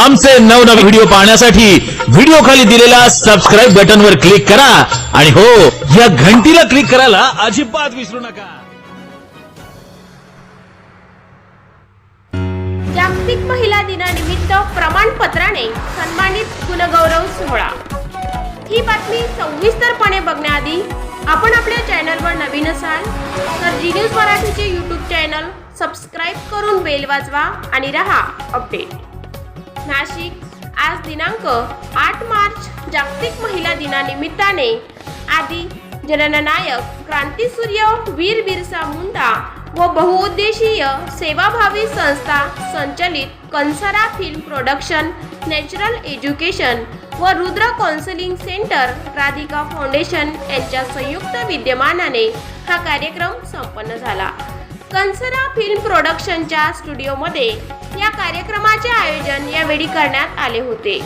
आमचे नवनवे व्हिडिओ पाहण्यासाठी व्हिडिओ खाली दिलेल्या सबस्क्राईब बटनवर क्लिक करा. आणि हो या घंटीला क्लिक करायला अजिबात विसरू नका. जागतिक महिला दिनानिमित्त प्रमाणपत्राने सन्मानित कुलगौरव सोहळा. ही बातमी सविस्तरपणे बघण्याआधी आपण आपल्या चॅनलवर नवीन असाल तर जी न्यूज मराठीचे यूट्यूब चॅनल सबस्क्राईब करून बेल वाजवा आणि रहा अपडेट नाशिक. आज दिनांक आठ मार्च जागतिक महिला दिनानिमित्ताने आदी जनननायक क्रांतीसूर्य वीर बिरसा मुंडा व बहुउद्देशीय सेवाभावी संस्था संचलित Kansara film production natural education व Rudra counselling centre Radhika foundation यांच्या संयुक्त विद्यमानाने हा कार्यक्रम संपन्न झाला. कंसरा फिल्म प्रोडक्शनच्या स्टुडिओमध्ये या कार्यक्रमाचे आयोजन यावेळी करण्यात आले होते.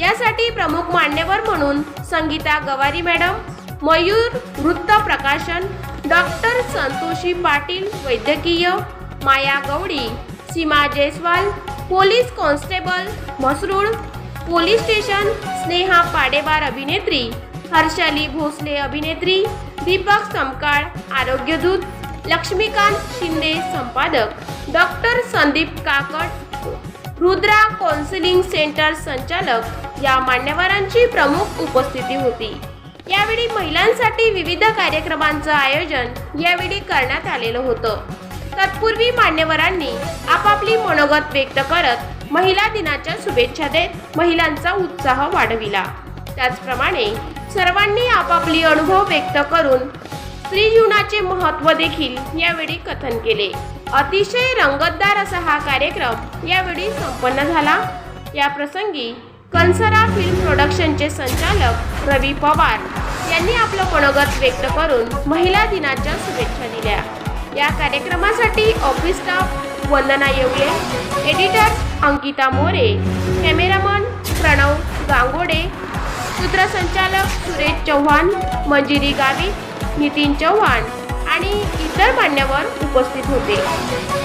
यासाठी प्रमुख मान्यवर म्हणून संगीता गवारी मॅडम मयूर वृत्त प्रकाशन डॉक्टर संतोषी पाटील वैद्यकीय Maya Gawadi Seema Jaiswal police constable Mhasrul police station Sneha Padewar अभिनेत्री हर्षाली भोसले अभिनेत्री दीपक समकाळ आरोग्यदूत लक्ष्मीकांत शिंदे संपादक डॉक्टर संदीप काकड रुद्रा काउन्सिलिंग सेंटर संचालक या मान्यवरांची प्रमुख उपस्थिती होती. यावेळी महिलांसाठी विविध कार्यक्रमांचं आयोजन यावेळी करण्यात आलेलं होतं. तत्पूर्वी मान्यवरांनी आपापली मनोगत व्यक्त करत महिला दिनाच्या शुभेच्छा देत महिलांचा उत्साह वाढविला. त्याचप्रमाणे सर्वांनी आपापली अनुभव व्यक्त करून स्त्री जीवनाचे महत्त्व देखील यावेळी कथन केले. अतिशय रंगतदार असा हा कार्यक्रम यावेळी संपन्न झाला. या प्रसंगी कंसरा फिल्म प्रोडक्शनचे संचालक रवी पवार यांनी आपलं मनोगत व्यक्त करून महिला दिनाच्या शुभेच्छा दिल्या. या कार्यक्रमासाठी office staff Vandana Yevle editor Ankita More cameraman Pranav Gangode सूत्रसंचालक Suresh Chavan Manjiri Gavit Nitin Chavan आणि इतर मान्यवर उपस्थित होते.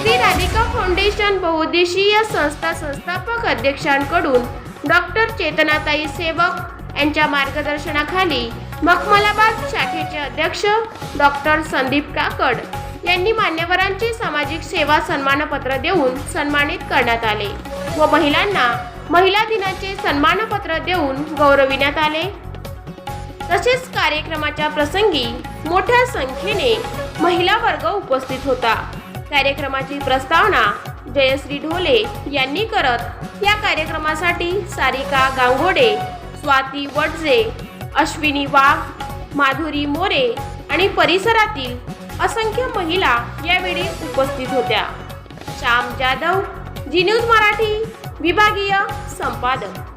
श्री राधिका फाउंडेशन बहुउद्देशीय संस्था संस्थापक अध्यक्षांकडून डॉक्टर चेतनाताई सेवक यांच्या मार्गदर्शनाखाली मखमलाबाद शाखेचे अध्यक्ष डॉक्टर संदीप काकड यांनी मान्यवरांचे सामाजिक सेवा सन्मानपत्र देऊन सन्मानित करण्यात आले व महिलांना महिला दिनाचे सन्मानपत्र देऊन गौरविण्यात आले. तसेच कार्यक्रमाच्या प्रसंगी मोठ्या संख्येने महिला वर्ग उपस्थित होता. कार्यक्रमाची प्रस्तावना जयश्री ढोले यांनी करत या कार्यक्रमासाठी सारिका गांगोडे स्वाती वडजे अश्विनी वाघ माधुरी मोरे आणि परिसरातील असंख्य महिला यावेळी उपस्थित होत्या. श्याम जाधव जी न्यूज मराठी विभागीय संपादक.